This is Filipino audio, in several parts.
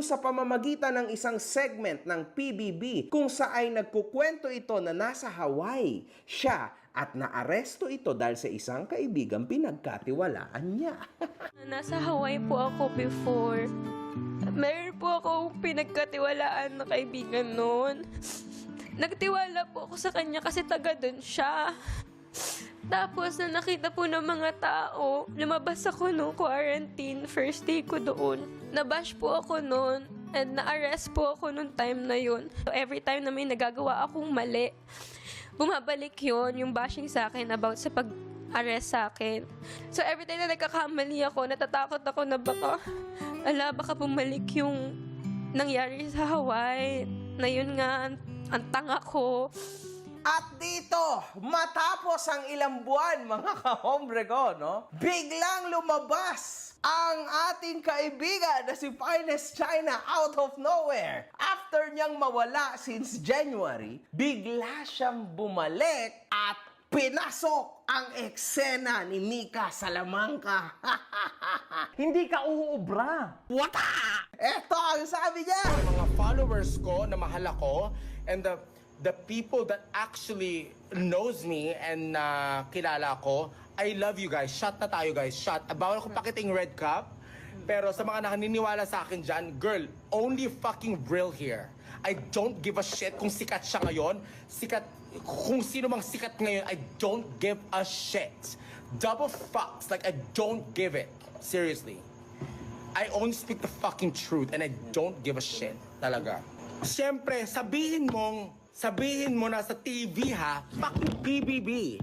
issue sa pamamagitan ng isang segment ng PBB kung saan nagkukwento ito na nasa Hawaii siya at naaresto ito dahil sa isang kaibigang pinagkatiwalaan niya. Nasa Hawaii po ako before. Meron po ako pinagkatiwalaan na kaibigan noon. Nagtiwala po ako sa kanya kasi taga doon siya. Tapos na nakita po ng mga tao, lumabas ako no quarantine, first day ko doon. Nabash po ako noon and na-arrest po ako noong time na yun. So, every time na may nagagawa akong mali, bumabalik yon yung bashing sa akin about sa pag arrest sa akin. So every time na nagkakamali ako, natatakot ako na baka, ala, baka bumalik yung nangyari sa Hawaii. Na yun nga, ang, ang tanga ko. At dito, matapos ang ilang buwan, mga kahombre ko, no? Biglang lumabas ang ating kaibigan na si Finest China out of nowhere. After niyang mawala since January, bigla siyang bumalik at pinasok ang eksena ni Mika Salamanca. Hindi ka uubra. Wata! Eto ang sabi niya! mga followers ko na mahal ako and the the people that actually knows me and na kilala ko, I love you guys. Shot na tayo guys. Shot. Bawal ko pakiting red cup. Pero sa mga naniniwala sa akin dyan, girl, only fucking real here. I don't give a shit kung sikat siya ngayon. Sikat, kung sino mang sikat ngayon, I don't give a shit. Double fucks, like I don't give it. Seriously. I only speak the fucking truth and I don't give a shit. Talaga. Siyempre, sabihin mong, sabihin mo na sa TV ha, fucking PBB.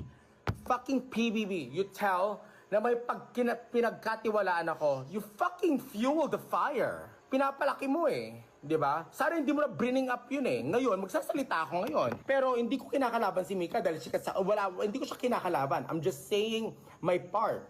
Fucking PBB. You tell na may pag pinagkatiwalaan ako, you fucking fuel the fire. Pinapalaki mo eh. 'Di ba? Sana hindi mo na bringing up yun eh. Ngayon, magsasalita ako ngayon. Pero hindi ko kinakalaban si Mika dahil sikat sa... Wala, hindi ko siya kinakalaban. I'm just saying my part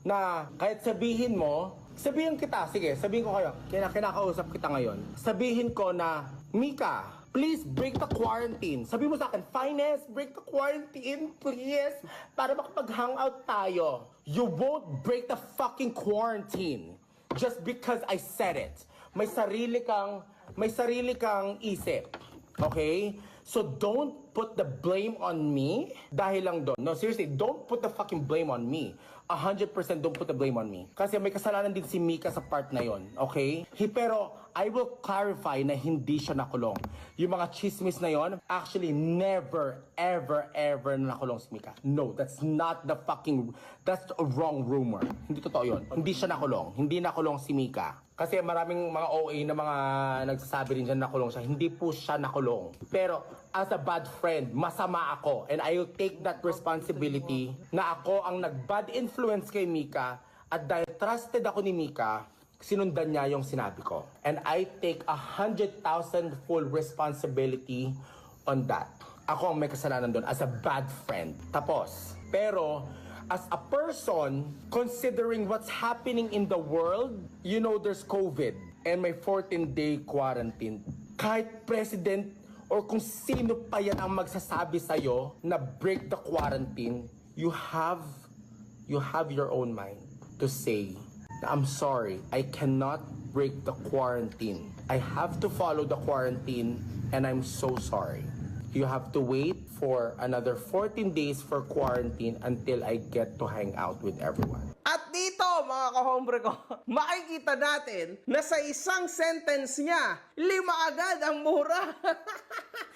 na kahit sabihin mo, sabihin kita, sige, sabihin ko kayo, kina kinakausap kita ngayon, sabihin ko na, Mika, please break the quarantine. Sabi mo sa akin, Finest, break the quarantine, please, para makapag-hangout tayo. You won't break the fucking quarantine just because I said it. May sarili kang, may sarili kang isip. Okay? So don't put the blame on me dahil lang doon. No, seriously, don't put the fucking blame on me. 100% don't put the blame on me. Kasi may kasalanan din si Mika sa part na yon, okay? Hi, pero I will clarify na hindi siya nakulong. Yung mga chismis na yon, actually never, ever, ever na nakulong si Mika. No, that's not the fucking, that's a wrong rumor. Hindi totoo yon. Hindi siya nakulong. Hindi nakulong si Mika. Kasi maraming mga OA na mga nagsasabi rin dyan nakulong siya. Hindi po siya nakulong. Pero as a bad friend, masama ako. And I will take that responsibility na ako ang nag-bad influence kay Mika. At dahil trusted ako ni Mika, sinundan niya yung sinabi ko. And I take a hundred thousand full responsibility on that. Ako ang may kasalanan doon as a bad friend. Tapos, pero as a person, considering what's happening in the world, you know there's COVID and may 14-day quarantine. Kahit president or kung sino pa yan ang magsasabi sa'yo na break the quarantine, you have, you have your own mind to say I'm sorry, I cannot break the quarantine. I have to follow the quarantine and I'm so sorry. You have to wait for another 14 days for quarantine until I get to hang out with everyone. At dito, mga kahombre ko, makikita natin na sa isang sentence niya, lima agad ang mura.